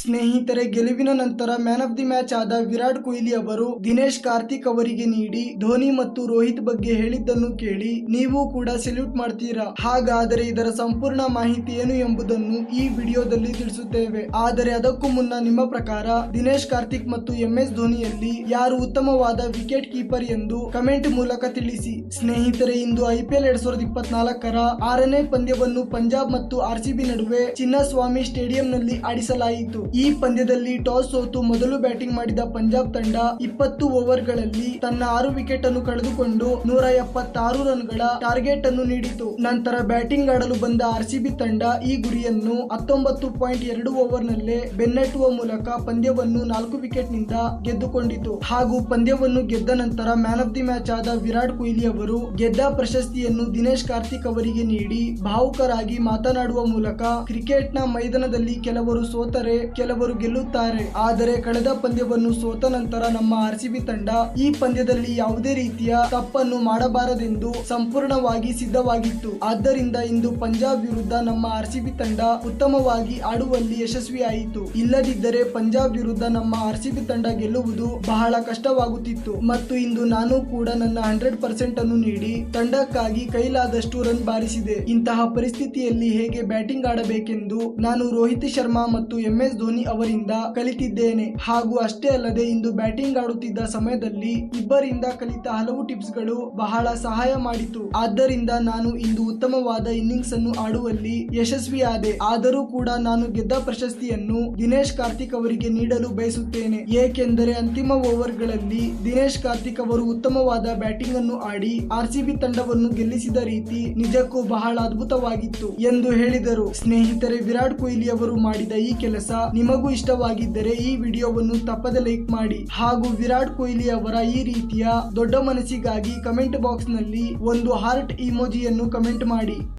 ಸ್ನೇಹಿತರೆ, ಗೆಲುವಿನ ನಂತರ ಮ್ಯಾನ್ ಆಫ್ ದಿ ಮ್ಯಾಚ್ ಆದ ವಿರಾಟ್ ಕೊಹ್ಲಿ ಅವರು ದಿನೇಶ್ ಕಾರ್ತಿಕ್ ಅವರಿಗೆ ನೀಡಿ ಧೋನಿ ಮತ್ತು ರೋಹಿತ್ ಬಗ್ಗೆ ಹೇಳಿದ್ದನ್ನು ಕೇಳಿ ನೀವು ಕೂಡ ಸೆಲ್ಯೂಟ್ ಮಾಡ್ತೀರಾ? ಹಾಗಾದರೆ ಇದರ ಸಂಪೂರ್ಣ ಮಾಹಿತಿ ಏನು ಎಂಬುದನ್ನು ಈ ವಿಡಿಯೋದಲ್ಲಿ ತಿಳಿಸುತ್ತೇವೆ. ಆದರೆ ಅದಕ್ಕೂ ಮುನ್ನ ನಿಮ್ಮ ಪ್ರಕಾರ ದಿನೇಶ್ ಕಾರ್ತಿಕ್ ಮತ್ತು ಎಂ ಎಸ್ ಧೋನಿಯಲ್ಲಿ ಯಾರು ಉತ್ತಮವಾದ ವಿಕೆಟ್ ಕೀಪರ್ ಎಂದು ಕಮೆಂಟ್ ಮೂಲಕ ತಿಳಿಸಿ. ಸ್ನೇಹಿತರೆ, ಇಂದು ಐಪಿಎಲ್ ಎರಡ್ ಸಾವಿರದ ಇಪ್ಪತ್ನಾಲ್ಕರ ಆರನೇ ಪಂದ್ಯವನ್ನು ಪಂಜಾಬ್ ಮತ್ತು ಆರ್ಸಿಬಿ ನಡುವೆ ಚಿನ್ನಸ್ವಾಮಿ ಸ್ಟೇಡಿಯಂನಲ್ಲಿ ಆಡಿಸಲಾಯಿತು. ಈ ಪಂದ್ಯದಲ್ಲಿ ಟಾಸ್ ಸೋತು ಮೊದಲು ಬ್ಯಾಟಿಂಗ್ ಮಾಡಿದ ಪಂಜಾಬ್ ತಂಡ ಇಪ್ಪತ್ತು ಓವರ್ಗಳಲ್ಲಿ ತನ್ನ ಆರು ವಿಕೆಟ್ ಅನ್ನು ಕಳೆದುಕೊಂಡು ನೂರ ಎಪ್ಪತ್ತಾರು ರನ್ಗಳ ಟಾರ್ಗೆಟ್ ಅನ್ನು ನೀಡಿತು. ನಂತರ ಬ್ಯಾಟಿಂಗ್ ಆಡಲು ಬಂದ ಆರ್ಸಿಬಿ ತಂಡ ಈ ಗುರಿಯನ್ನು ಹತ್ತೊಂಬತ್ತು ಪಾಯಿಂಟ್ ಎರಡು ಓವರ್ನಲ್ಲೇ ಬೆನ್ನಟ್ಟುವ ಮೂಲಕ ಪಂದ್ಯವನ್ನು ನಾಲ್ಕು ವಿಕೆಟ್ನಿಂದ ಗೆದ್ದುಕೊಂಡಿತು. ಹಾಗೂ ಪಂದ್ಯವನ್ನು ಗೆದ್ದ ನಂತರ ಮ್ಯಾನ್ ಆಫ್ ದಿ ಮ್ಯಾಚ್ ಆದ ವಿರಾಟ್ ಕೊಹ್ಲಿ ಅವರು ಗೆದ್ದ ಪ್ರಶಸ್ತಿಯನ್ನು ದಿನೇಶ್ ಕಾರ್ತಿಕ್ ಅವರಿಗೆ ನೀಡಿ ಭಾವುಕರಾಗಿ ಮಾತನಾಡುವ ಮೂಲಕ ಕ್ರಿಕೆಟ್ನ ಮೈದಾನದಲ್ಲಿ ಕೆಲವರು ಸೋತರೆ ಕೆಲವರು ಗೆಲ್ಲುತ್ತಾರೆ. ಆದರೆ ಕಳೆದ ಪಂದ್ಯವನ್ನು ಸೋತ ನಂತರ ನಮ್ಮ ಆರ್ಸಿಬಿ ತಂಡ ಈ ಪಂದ್ಯದಲ್ಲಿ ಯಾವುದೇ ರೀತಿಯ ತಪ್ಪನ್ನು ಮಾಡಬಾರದೆಂದು ಸಂಪೂರ್ಣವಾಗಿ ಸಿದ್ಧವಾಗಿತ್ತು. ಆದ್ದರಿಂದ ಇಂದು ಪಂಜಾಬ್ ವಿರುದ್ಧ ನಮ್ಮ ಆರ್ಸಿಬಿ ತಂಡ ಉತ್ತಮವಾಗಿ ಆಡುವಲ್ಲಿ ಯಶಸ್ವಿಯಾಯಿತು. ಇಲ್ಲದಿದ್ದರೆ ಪಂಜಾಬ್ ವಿರುದ್ಧ ನಮ್ಮ ಆರ್ಸಿಬಿ ತಂಡ ಗೆಲ್ಲುವುದು ಬಹಳ ಕಷ್ಟವಾಗುತ್ತಿತ್ತು. ಮತ್ತು ಇಂದು ನಾನು ಕೂಡ ನನ್ನ ಹಂಡ್ರೆಡ್ ಪರ್ಸೆಂಟ್ ಅನ್ನು ನೀಡಿ ತಂಡಕ್ಕಾಗಿ ಕೈಲಾದಷ್ಟು ರನ್ ಬಾರಿಸಿದೆ. ಇಂತಹ ಪರಿಸ್ಥಿತಿಯಲ್ಲಿ ಹೇಗೆ ಬ್ಯಾಟಿಂಗ್ ಆಡಬೇಕೆಂದು ನಾನು ರೋಹಿತ್ ಶರ್ಮಾ ಮತ್ತು ಎಂ ಎಸ್ ಧೋನಿ ಅವರಿಂದ ಕಲಿತಿದ್ದೇನೆ. ಹಾಗೂ ಅಷ್ಟೇ ಅಲ್ಲದೆ ಇಂದು ಬ್ಯಾಟಿಂಗ್ ಆಡುತ್ತಿದ್ದ ಸಮಯದಲ್ಲಿ ಇಬ್ಬರಿಂದ ಕಲಿತ ಹಲವು ಟಿಪ್ಸ್ಗಳು ಬಹಳ ಸಹಾಯ ಮಾಡಿತು. ಆದ್ದರಿಂದ ನಾನು ಇಂದು ಉತ್ತಮವಾದ ಇನ್ನಿಂಗ್ಸ್ ಅನ್ನು ಆಡುವಲ್ಲಿ ಯಶಸ್ವಿಯಾದೆ. ಆದರೂ ಕೂಡ ನಾನು ಗೆದ್ದ ಪ್ರಶಸ್ತಿಯನ್ನು ದಿನೇಶ್ ಕಾರ್ತಿಕ್ ಅವರಿಗೆ ನೀಡಲು ಬಯಸುತ್ತೇನೆ. ಏಕೆಂದರೆ ಅಂತಿಮ ಓವರ್ಗಳಲ್ಲಿ ದಿನೇಶ್ ಕಾರ್ತಿಕ್ ಅವರು ಉತ್ತಮವಾದ ಬ್ಯಾಟಿಂಗ್ ಅನ್ನು ಆಡಿ ಆರ್ಸಿಬಿ ತಂಡವನ್ನು ಗೆಲ್ಲಿಸಿದ ರೀತಿ ನಿಜಕ್ಕೂ ಬಹಳ ಅದ್ಭುತವಾಗಿತ್ತು ಎಂದು ಹೇಳಿದರು. ಸ್ನೇಹಿತರೆ, ವಿರಾಟ್ ಕೊಹ್ಲಿ ಅವರು ಮಾಡಿದ ಈ ಕೆಲಸ ನಿಮಗೂ ಇಷ್ಟವಾಗಿದ್ದರೆ ಈ ವಿಡಿಯೋವನ್ನು ತಪ್ಪದೆ ಲೈಕ್ ಮಾಡಿ ಹಾಗೂ ವಿರಾಟ್ ಕೊಹ್ಲಿ ಅವರ ಈ ರೀತಿಯ ದೊಡ್ಡ ಮನಸ್ಸಿಗಾಗಿ ಕಮೆಂಟ್ ಬಾಕ್ಸ್ನಲ್ಲಿ ಒಂದು ಹಾರ್ಟ್ ಇಮೋಜಿಯನ್ನು ಕಮೆಂಟ್ ಮಾಡಿ.